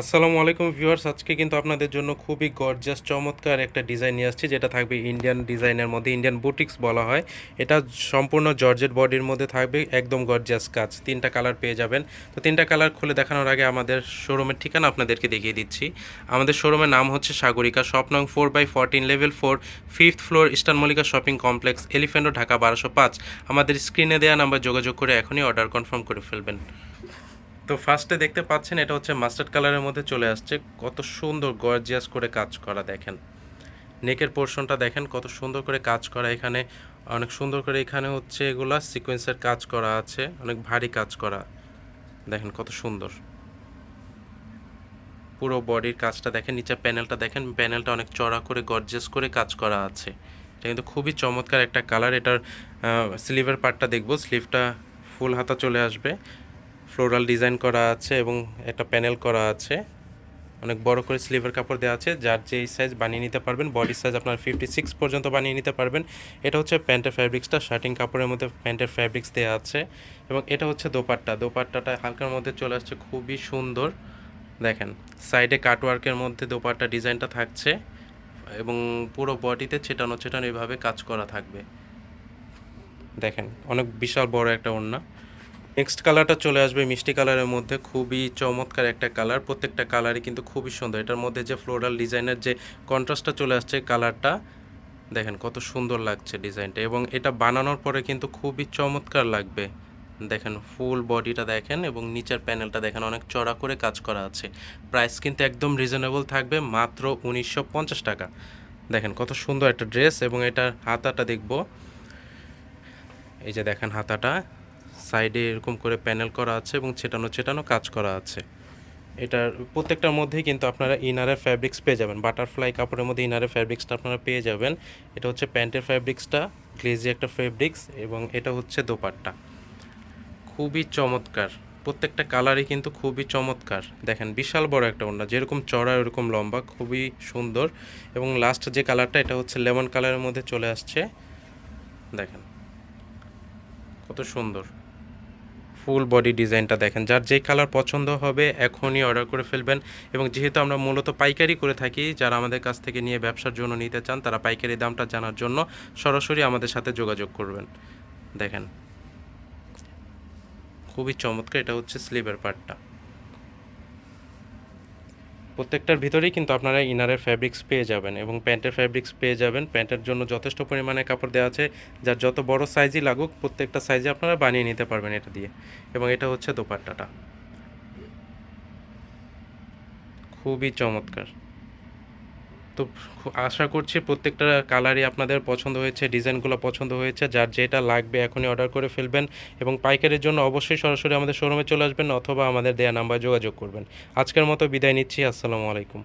আসসালামু আলাইকুম ভিউয়ার্স, আজকে কিন্তু আপনাদের জন্য খুবই গর্জিয়াস চমৎকার একটা ডিজাইন নিয়ে আসছি, যেটা থাকবে ইন্ডিয়ান ডিজাইনের মধ্যে ইন্ডিয়ান বুটিক্স বলা হয়। এটা সম্পূর্ণ জর্জেট বডির মধ্যে থাকবে, একদম গর্জিয়াস কাজ। তিনটা কালার পেয়ে যাবেন। তো তিনটা কালার খুলে দেখানোর আগে আমাদের শোরুমের ঠিকানা আপনাদেরকে দেখিয়ে দিচ্ছি। আমাদের শোরুমের নাম হচ্ছে সাগরিকা শপ, নং four by fourteen level four fifth floor Eastern Mallika shopping complex Elephant Dhaka, বারোশো পাঁচ। আমাদের স্ক্রিনে দেওয়া নাম্বার যোগাযোগ করে এখনই অর্ডার কনফার্ম করে ফেলবেন। তো ফার্স্টে দেখতে পাচ্ছেন এটা হচ্ছে মাস্টার্ড কালারের মধ্যে চলে আসছে। কত সুন্দর গর্জিয়াস করে কাজ করা দেখেন। নেকের পোর্শনটা দেখেন, কত সুন্দর করে কাজ করা এখানে। অনেক সুন্দর করে এখানে হচ্ছে এগুলা সিকোয়েন্সের কাজ করা আছে, অনেক ভারী কাজ করা। দেখেন কত সুন্দর। পুরো বডির কাজটা দেখেন নিচে প্যানেলটা দেখেন প্যানেলটা অনেক চড়া করে গর্জিয়াস করে কাজ করা আছে। এটা কিন্তু খুবই চমৎকার একটা কালার এটার স্লিভের পার্টটা দেখব স্লিভটা ফুল হাতা চলে আসবে। ফ্লোরাল ডিজাইন করা আছে এবং একটা প্যানেল করা আছে। অনেক বড় করে স্লিভের কাপড় দেওয়া আছে, যার যেই সাইজ বানিয়ে নিতে পারবেন বডি সাইজ আপনার ফিফটি সিক্স পর্যন্ত বানিয়ে নিতে পারবেন। এটা হচ্ছে প্যান্টের ফ্যাব্রিক্সটা শার্টিং কাপড়ের মধ্যে প্যান্টের ফ্যাব্রিক্স দেওয়া আছে এবং এটা হচ্ছে দোপাট্টা। দোপাট্টাটা হালকার মধ্যে চলে আসছে, খুবই সুন্দর। দেখেন সাইডে কাটওয়ার্কের মধ্যে দোপাট্টা ডিজাইনটা থাকছে এবং পুরো বডিতে ছেটানো ছেটানো এইভাবে কাজ করা থাকবে। দেখেন, অনেক বিশাল বড় একটা ওড়না। নেক্সট কালারটা চলে আসবে মিষ্টি কালারের মধ্যে। খুবই চমৎকার একটা কালার প্রত্যেকটা কালারই কিন্তু খুবই সুন্দর। এটার মধ্যে যে ফ্লোরাল ডিজাইনের যে কন্ট্রাস্টটা চলে আসছে কালারটা দেখেন কত সুন্দর লাগছে ডিজাইনটা এবং এটা বানানোর পরে কিন্তু খুবই চমৎকার লাগবে। দেখেন ফুল বডিটা দেখেন এবং নিচের প্যানেলটা দেখেন অনেক চড়া করে কাজ করা আছে। প্রাইস কিন্তু একদম রিজনেবল থাকবে মাত্র উনিশশো পঞ্চাশ টাকা। দেখেন কত সুন্দর একটা ড্রেস এবং এটার হাতাটা দেখব। এই যে দেখেন হাতাটা। সাইডে এরকম করে প্যানেল করা আছে এবং ছেটানো ছেটানো কাজ করা আছে। এটার প্রত্যেকটার মধ্যেই কিন্তু আপনারা ইনারের ফ্যাব্রিক্স পেয়ে যাবেন। বাটারফ্লাই কাপড়ের মধ্যে ইনারের ফ্যাব্রিক্সটা আপনারা পেয়ে যাবেন। এটা হচ্ছে প্যান্টের ফ্যাব্রিক্সটা গ্লেজি একটা ফ্যাব্রিক্স এবং এটা হচ্ছে দোপাট্টা। খুবই চমৎকার। প্রত্যেকটা কালারই কিন্তু খুবই চমৎকার। দেখেন, বিশাল বড় একটা ওড়না। যেরকম চড়া, ওরকম লম্বা, খুবই সুন্দর। এবং লাস্ট যে কালারটা এটা হচ্ছে লেমন কালারের মধ্যে চলে আসছে। দেখেন, কত সুন্দর। ফুল বডি ডিজাইনটা দেখেন। যার যেই কালার পছন্দ হবে, এখনই অর্ডার করে ফেলবেন। এবং যেহেতু আমরা মূলত পাইকারি করে থাকি, যারা আমাদের কাছ থেকে নিয়ে ব্যবসার জন্য নিতে চান, তারা পাইকারি দামটা জানার জন্য সরাসরি আমাদের সাথে যোগাযোগ করবেন। দেখেন। খুবই চমৎকার, এটা হচ্ছে স্লিভের পার্টটা প্রত্যেকটার ভিতরেই কিন্তু আপনারা ইনারের ফ্যাব্রিক্স পেয়ে যাবেন এবং প্যান্টের ফ্যাব্রিক্স পেয়ে যাবেন। প্যান্টের জন্য যথেষ্ট পরিমাণে কাপড় দেওয়া আছে, যার যত বড় সাইজই লাগুক, প্রত্যেকটা সাইজে আপনারা বানিয়ে নিতে পারবেন এটা দিয়ে। এবং এটা হচ্ছে দোপাট্টাটা। খুবই চমৎকার। তো আশা করছি প্রত্যেকটা কালারই আপনাদের পছন্দ হয়েছে, ডিজাইনগুলো পছন্দ হয়েছে, যার যেটা লাগবে এখনই অর্ডার করে ফেলবেন এবং পাইকারের জন্য অবশ্যই সরাসরি আমাদের শোরুমে চলে আসবেন অথবা আমাদের দেয়া নাম্বার যোগাযোগ করবেন। আজকের মতো বিদায় নিচ্ছি, আসসালামু আলাইকুম।